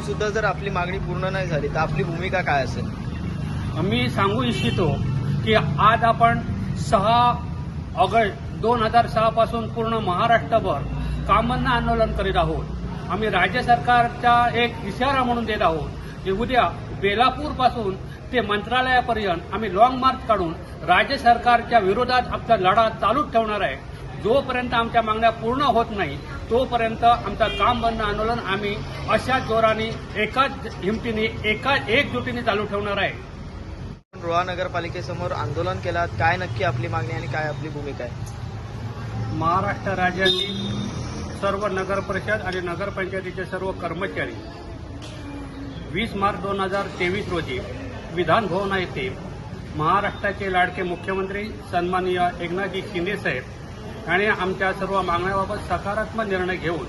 सुद्धा जर आपली मागणी पूर्ण नाही झाली तर आपली भूमिका काय असेल? मी सांगू इच्छितो की आज आपण सहा ऑगस्ट दोन हजार सहा पासून पूर्ण महाराष्ट्रभर कामांना आंदोलन करीत आहोत. आम्ही राज्य सरकारचा एक इशारा म्हणून देत आहोत की उद्या बेलापूरपासून ते मंत्रालयापर्यंत आम्ही लॉंग मार्च काढून राज्य सरकारच्या विरोधात आमचा लढा चालूच ठेवणार आहे. जोपर्यंत आमच्या मागण्या पूर्ण होत नाही तोपर्यंत आमचा काम बंद आंदोलन आम्ही अशाच जोराने एकाच हिमतीने एका एकजुटीने चालू ठेवणार आहे. रोहा नगरपालिकेसमोर आंदोलन केलात. काय नक्की आपली मागणी आणि काय आपली भूमिका आहे? महाराष्ट्र राज्यातील सर्व नगर परिषद आणि नगरपंचायतीचे सर्व कर्मचारी वीस मार्च दोन हजार तेवीस रोजी विधान भवन येथे महाराष्ट्राचे लाडके मुख्यमंत्री सन्माननीय एकनाथजी शिंदे आणि आमच्या सर्व मागण्याबाबत सकारात्मक निर्णय घेऊन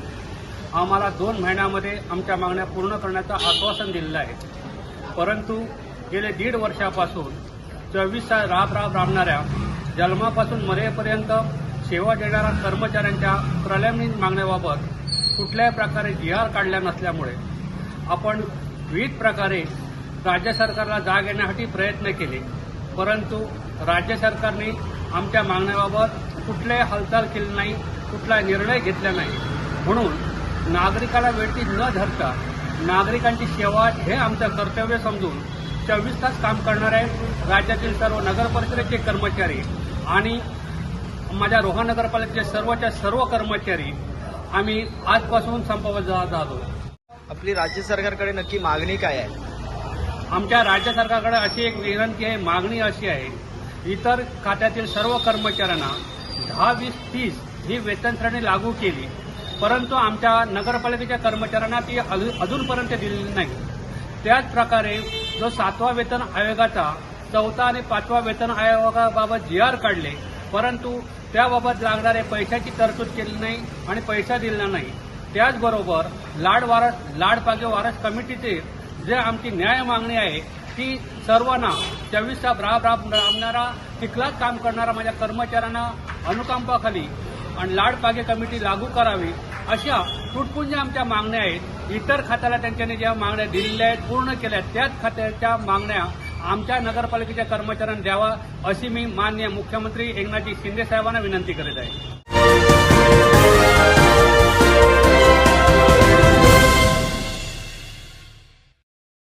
आम्हाला दोन महिन्यामध्ये आमच्या मागण्या पूर्ण करण्याचं आश्वासन दिलेलं आहे. परंतु गेले दीड वर्षापासून चोवीस तास राब राब राबणाऱ्या जन्मापासून मरेपर्यंत सेवा देणाऱ्या कर्मचाऱ्यांच्या प्रलंबित मागण्याबाबत कुठल्याही प्रकारे जी आर काढल्या नसल्यामुळे आपण विविध प्रकारे राज्य सरकारला जाग येण्यासाठी प्रयत्न केले. परंतु राज्य सरकारने आमच्या मागण्याबाबत कुठल्याही हालचाल केली नाही कुठला निर्णय घेतला नाही. म्हणून नागरिकाला वेळी न धरता नागरिकांची सेवा हे आमचं कर्तव्य समजून चोवीस तास काम करणारे राज्यातील सर्व नगर परिषदेचे कर्मचारी आणि माझ्या रोहा नगरपालिकेचे सर्वच्या सर्व कर्मचारी आम्ही आजपासून संपावर जात आहोत आपली राज्य सरकारकडे नक्की मागणी काय आहे? आमच्या राज्य सरकारकडे अशी एक विनंती आहे मागणी अशी आहे इतर खात्यातील सर्व कर्मचाऱ्यांना दहा वीस तीस ही वेतन श्रेणी लागू केली परंतु आमच्या नगरपालिकेच्या कर्मचाऱ्यांना ती अजूनपर्यंत दिलेली नाही. त्याच प्रकारे जो सातवा वेतन आयोगाचा चौथा आणि पाचवा वेतन आयोगाबाबत जी आर काढले परंतु त्याबाबत लागणारे पैशाची तरतूद केली नाही आणि पैसा दिला नाही. त्याचबरोबर लाड वारस लाड पागे वारस कमिटीचे जे आमची न्याय मागणी आहे ती सर्वांना चोवीस तास राब राब राबणारा तिथलाच काम करणारा माझ्या कर्मचाऱ्यांना अनुकंपाखाली आणि लाडपागे कमिटी लागू करावी अशा तुटपुंज आमच्या मागण्या आहेत. इतर खात्याला त्यांच्यानी ज्या मागण्या दिलेल्या आहेत पूर्ण केल्या आहेत, त्याच खात्याच्या मागण्या आमच्या नगरपालिकेच्या कर्मचाऱ्यांना द्यावा अशी मी मान्य मुख्यमंत्री एकनाथजी शिंदे साहेबांना विनंती करीत आहे.